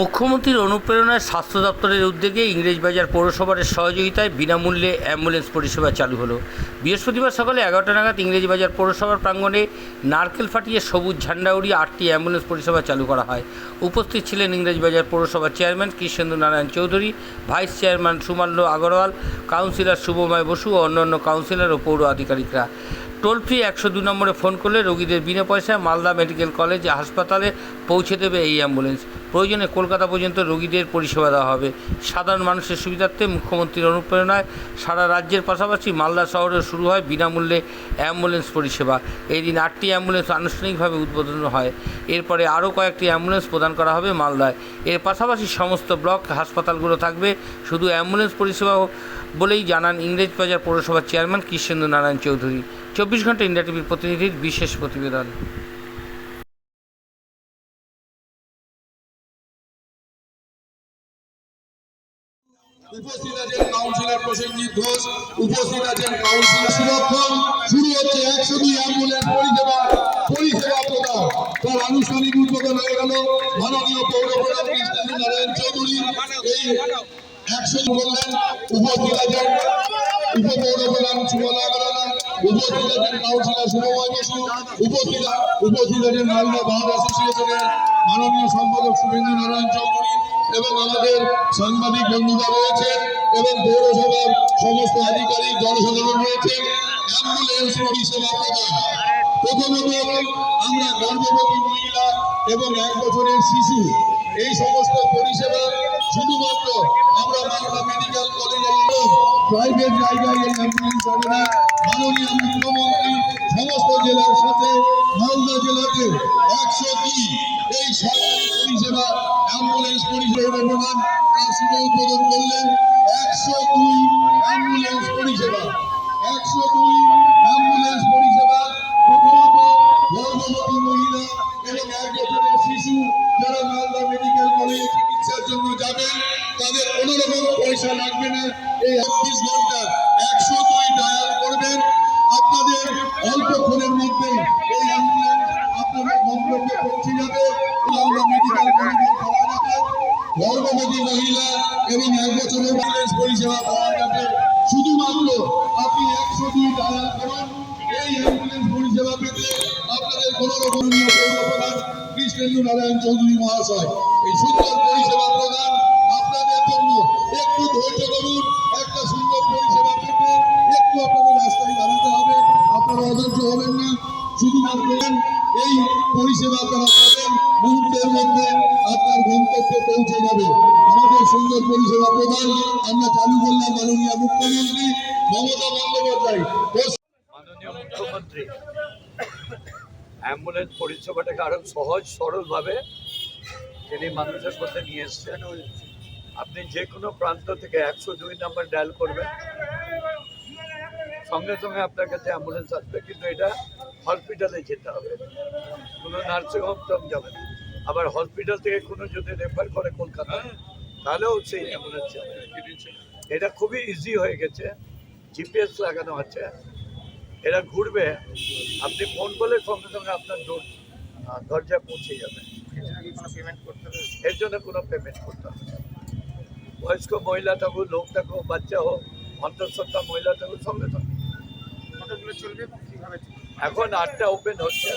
মুখ্যমন্ত্রীর অনুপ্রেরণায় স্বাস্থ্য দপ্তরের উদ্যোগে ইংরেজবাজার পৌরসভার সহযোগিতায় বিনামূল্যে অ্যাম্বুলেন্স পরিষেবা চালু হলো। বৃহস্পতিবার সকালে এগারোটা নাগাদ ইংরেজবাজার পৌরসভার প্রাঙ্গণে নারকেল ফাটিয়ে সবুজ ঝান্ডা উড়িয়ে আটটি অ্যাম্বুলেন্স পরিষেবা চালু করা হয়। উপস্থিত ছিলেন ইংরেজবাজার পৌরসভার chairman Krishnendu Narayan Chowdhury, vice chairman Sumalya Agarwal, councillor Shubhomoy Basu ও অন্যান্য কাউন্সিলর ও পৌর আধিকারিকরা। টোল ফ্রি একশো দু নম্বরে ফোন করলে রোগীদের বিনা পয়সায় মালদা মেডিকেল কলেজ হাসপাতালে পৌঁছে দেবে এই অ্যাম্বুলেন্স। প্রয়োজনে কলকাতা পর্যন্ত রোগীদের পরিষেবা দেওয়া হবে। সাধারণ মানুষের সুবিধার্থে মুখ্যমন্ত্রীর অনুপ্রেরণায় সারা রাজ্যের পাশাপাশি মালদা শহরে শুরু হয় বিনামূল্যে অ্যাম্বুলেন্স পরিষেবা। এই দিন আটটি অ্যাম্বুলেন্স আনুষ্ঠানিকভাবে উদ্বোধন হয়। এরপরে আরও কয়েকটি অ্যাম্বুলেন্স প্রদান করা হবে মালদায়। এর পাশাপাশি সমস্ত ব্লক হাসপাতালগুলো থাকবে। শুধু অ্যাম্বুলেন্স পরিষেবা বলেই জানান ইংরেজ ইংরেজবাজার পৌরসভার চেয়ারম্যান কৃষ্ণেন্দু নারায়ণ চৌধুরী। চব্বিশ ঘণ্টা ইন্ডিয়া টিভির প্রতিনিধির বিশেষ প্রতিবেদন। উপস্থিত আছেন কাউন্সিলর প্রসেনজিৎ ঘোষ, উপস্থিত আছেন কাউন্সিলর শুরু হচ্ছে একশো দুই অ্যাম্বুলেন্স পরিষেবা পরিষেবা প্রদান। তার আনুষ্ঠানিক উদ্বোধন হয়ে গেল। মাননীয় নারায়ণ চৌধুরী। এই একশো বললেন আছেন উপপৌর প্রধান সুমনা উপস্থিত আছেন কাউন্সিলর শুভময় বসু উপস্থিত আছেন মালদা বাহার অ্যাসোসিয়েশনের সম্পাদক শুভেন্দু নারায়ণ চৌধুরী এবং আমাদের সাংবাদিক বন্ধুরা রয়েছে এবং পৌরসভার সমস্ত আধিকারিক, জনসাধারণ রয়েছে পরিষেবা প্রদান। প্রথমত, আমরা গর্ভবতী মহিলা এবং এক বছরের শিশু, এই সমস্ত পরিষেবা শুধুমাত্র আমরা মালদা মেডিকেল কলেজে প্রাইভেট জায়গায় এই অ্যাম্বুলেন্স হবে না। মাননীয় মুখ্যমন্ত্রী সমস্ত জেলার সাথে, মালদা জেলাতে একশো দুই এই সরকারি পরিষেবা অ্যাম্বুলেন্স পরিষেবা প্রধান তার শুভ উদ্বোধন করলেন। একশো দুই অ্যাম্বুলেন্স পরিষেবা। একশো দুই অ্যাম্বুলেন্স পরিষেবা প্রথমত গর্ভবতী মহিলা এবং এক বছরের শিশু পয়সা লাগবে না। এই চব্বিশ ঘণ্টা একশো দুই ডায়াল করবেন। আপনাদের অল্পক্ষণের মধ্যে এই অ্যাম্বুলেন্স আপনাদের গন্তব্যে পৌঁছে যাবে মালদা মেডিকেল কলেজে পাওয়া যাবে গর্ভবতী মহিলা এবং এক বছরের অ্যাম্বুলেন্স পরিষেবা পাওয়া যাবে শুধুমাত্র আপনি একশো দুই ডায়াল করুন। এই অ্যাম্বুলেন্স পরিষেবা পেতে আপনাদের কোনো রকম কৃষ্ণেন্দু নারায়ণ চৌধুরী মহাশয়, এই সুন্দর পরিষেবা প্রদান এই পরিষেবা আপনারা পাবেন। মুহূর্তের মধ্যে আপনার গন্তব্যে পৌঁছে যাবে। আমাদের সুন্দর পরিষেবা প্রদান আমরা চালু করলাম মাননীয় মুখ্যমন্ত্রী মমতা বন্দ্যোপাধ্যায়। অ্যাম্বুলেন্স পরিষেবাটাকে আরও সহজ, সরলভাবে তিনি মানুষের মধ্যে নিয়ে এসছেন আপনি যে কোনো প্রান্ত থেকে একশো দুই নাম্বার ডায়াল করবেন। সঙ্গে সঙ্গে আপনার কাছে অ্যাম্বুলেন্স আসবে, কিন্তু এটা হসপিটালে যেতে হবে। কোনো নার্সিং হোম টম যাবে না। আবার হসপিটাল থেকে কোনো যদি রেফার করে কলকাতা তাহলেও সেই অ্যাম্বুলেন্স যাবে। এটা খুবই ইজি হয়ে গেছে। জিপিএস লাগানো আছে। এরা ঘুরবে। আপনি ফোন করলে সঙ্গে সঙ্গে আপনার দর আহ, দরজায় পৌঁছে যাবে। এর জন্য কোনো পেমেন্ট করতে হবে। বয়স্ক মহিলা থাকুক লোক থাকুক বাচ্চা হোক অন্তঃসত্ত্বা মহিলা থাকুক সঙ্গে সঙ্গে এখন আটটা ওপেন হচ্ছে।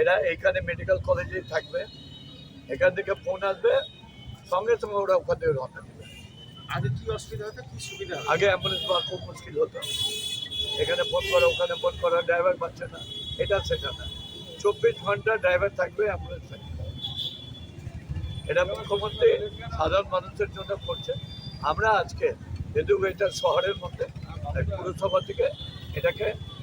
এরা এইখানে মেডিকেল কলেজেই থাকবে। এখান থেকে ফোন আসবে। সঙ্গে সঙ্গে ওরা ওখান থেকে রওনা দেবে। আগে কি অসুবিধা হতো? কি সুবিধা আগে অ্যাম্বুলেন্স পাওয়া খুব মুশকিল হতো। এখানে ফোন করা ওখানে ফোন করা ড্রাইভার পাচ্ছে না। এটা সেটা না। চব্বিশ ঘণ্টা ড্রাইভার থাকবে অ্যাম্বুলেন্স থাকবে। এটা মুখ্যমন্ত্রী সাধারণ মানুষের জন্য করছে। আমরা আজকে যেহেতু এটা শহরের মধ্যে পুরসভা থেকে এটাকে